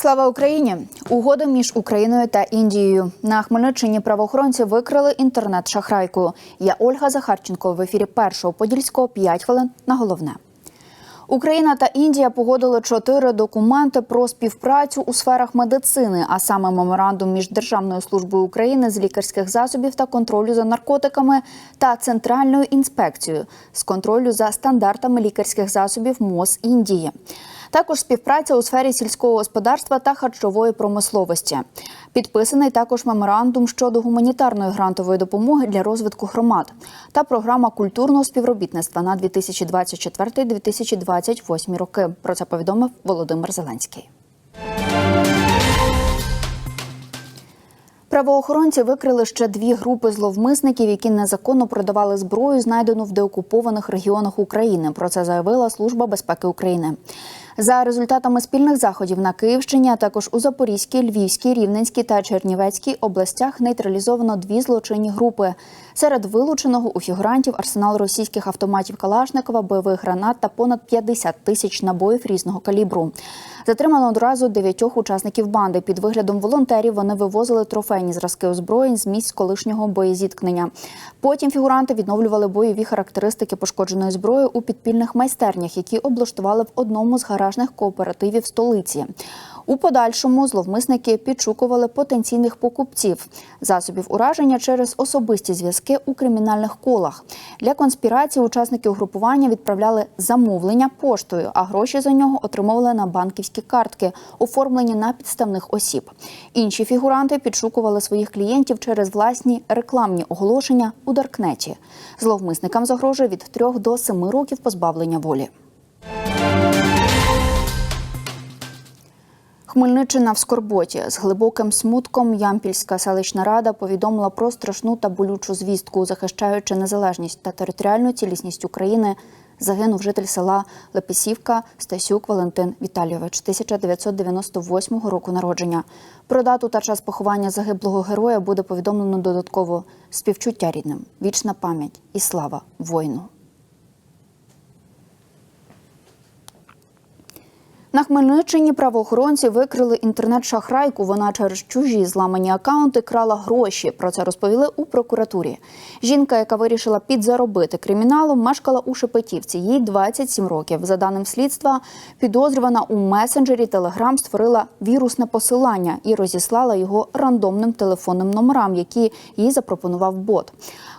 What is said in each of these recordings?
Слава Україні! Угода між Україною та Індією на Хмельниччині правоохоронці викрили інтернет-шахрайку. Я Ольга Захарченко в ефірі першого подільського 5 хвилин на головне. Україна та Індія погодили чотири документи про співпрацю у сферах медицини, а саме меморандум між Державною службою України з лікарських засобів та контролю за наркотиками та Центральною інспекцією з контролю за стандартами лікарських засобів МОЗ Індії. Також співпраця у сфері сільського господарства та харчової промисловості. Підписаний також меморандум щодо гуманітарної грантової допомоги для розвитку громад та програма культурного співробітництва на 2024-2028 роки. Про це повідомив Володимир Зеленський. Правоохоронці викрили ще дві групи зловмисників, які незаконно продавали зброю, знайдену в деокупованих регіонах України. Про це заявила Служба безпеки України. За результатами спільних заходів на Київщині, а також у Запорізькій, Львівській, Рівненській та Чернівецькій областях нейтралізовано дві злочинні групи. Серед вилученого у фігурантів арсенал російських автоматів Калашникова, бойових гранат та понад 50 тисяч набоїв різного калібру. Затримано одразу дев'ятьох учасників банди. Під виглядом волонтерів вони вивозили трофейні зразки озброєнь з місць колишнього боєзіткнення. Потім фігуранти відновлювали бойові характеристики пошкодженої зброї у підпільних майстернях, які облаштували в одному з гаражних кооперативів столиці. У подальшому зловмисники підшукували потенційних покупців засобів ураження через особисті зв'язки у кримінальних колах. Для конспірації учасники угрупування відправляли замовлення поштою, а гроші за нього отримували на банківські картки, оформлені на підставних осіб. Інші фігуранти підшукували своїх клієнтів через власні рекламні оголошення у Даркнеті. Зловмисникам загрожує від 3 до 7 років позбавлення волі. Хмельниччина в Скорботі з глибоким смутком Ямпільська селищна рада повідомила про страшну та болючу звістку, захищаючи незалежність та територіальну цілісність України. Загинув житель села Лепесівка Стасюк Валентин Віталійович 1998 року народження. Про дату та час поховання загиблого героя буде повідомлено додатково співчуття рідним, вічна пам'ять і слава воїну. На Хмельниччині правоохоронці викрили інтернет-шахрайку. Вона через чужі зламані акаунти крала гроші. Про це розповіли у прокуратурі. Жінка, яка вирішила підзаробити криміналом, мешкала у Шепетівці. Їй 27 років. За даним слідства, підозрювана у месенджері Телеграм створила вірусне посилання і розіслала його рандомним телефонним номерам, які їй запропонував бот.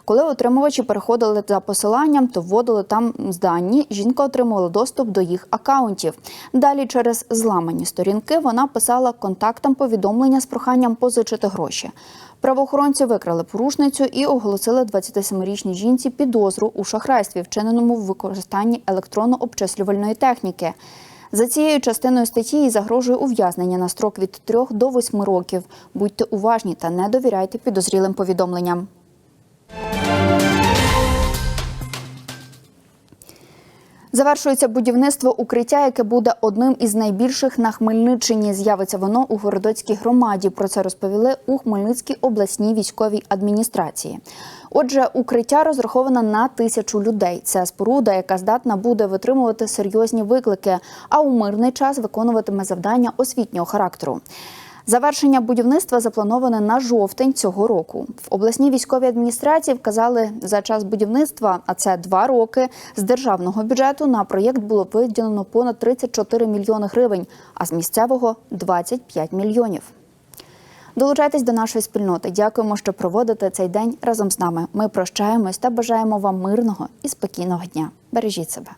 Коли отримувачі переходили за посиланням, то вводили там дані. Жінка отримувала доступ до їх акаунтів. Далі через зламані сторінки вона писала контактам повідомлення з проханням позичити гроші. Правоохоронці викрали порушницю і оголосили 27-річній жінці підозру у шахрайстві, вчиненому в використанні електронно-обчислювальної техніки. За цією частиною статті загрожує ув'язнення на строк від 3 до 8 років. Будьте уважні та не довіряйте підозрілим повідомленням. Завершується будівництво укриття, яке буде одним із найбільших на Хмельниччині. З'явиться воно у Городоцькій громаді. Про це розповіли у Хмельницькій обласній військовій адміністрації. Отже, укриття розраховане на тисячу людей. Це споруда, яка здатна буде витримувати серйозні виклики, а у мирний час виконуватиме завдання освітнього характеру. Завершення будівництва заплановане на жовтень цього року. В обласній військовій адміністрації вказали за час будівництва, а це два роки. З державного бюджету на проєкт було виділено понад 34 мільйони гривень, а з місцевого 25 мільйонів. Долучайтесь до нашої спільноти. Дякуємо, що проводите цей день разом з нами. Ми прощаємось та бажаємо вам мирного і спокійного дня. Бережіть себе.